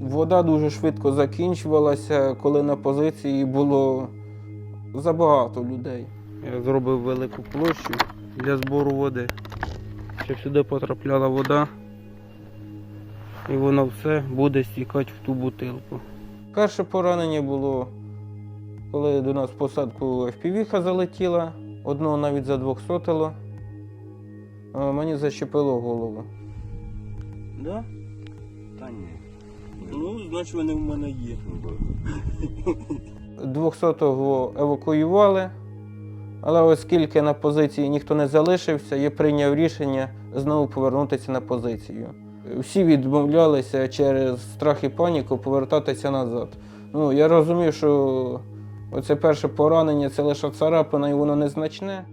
Вода дуже швидко закінчувалася, коли на позиції було забагато людей. Я зробив велику площу для збору води, щоб сюди потрапляла вода, і воно все буде стікати в ту бутилку. Перше поранення було, коли до нас в посадку FPV залетіла, одного навіть задвохсотило. Е, Мені защепило голову. Да? Та ні. Ну, значить вони в мене є. 200-го евакуювали, але оскільки на позиції ніхто не залишився, я прийняв рішення знову повернутися на позицію. Всі відмовлялися через страх і паніку повертатися назад. Ну, я розумів, що оце перше поранення це лише царапина і воно незначне.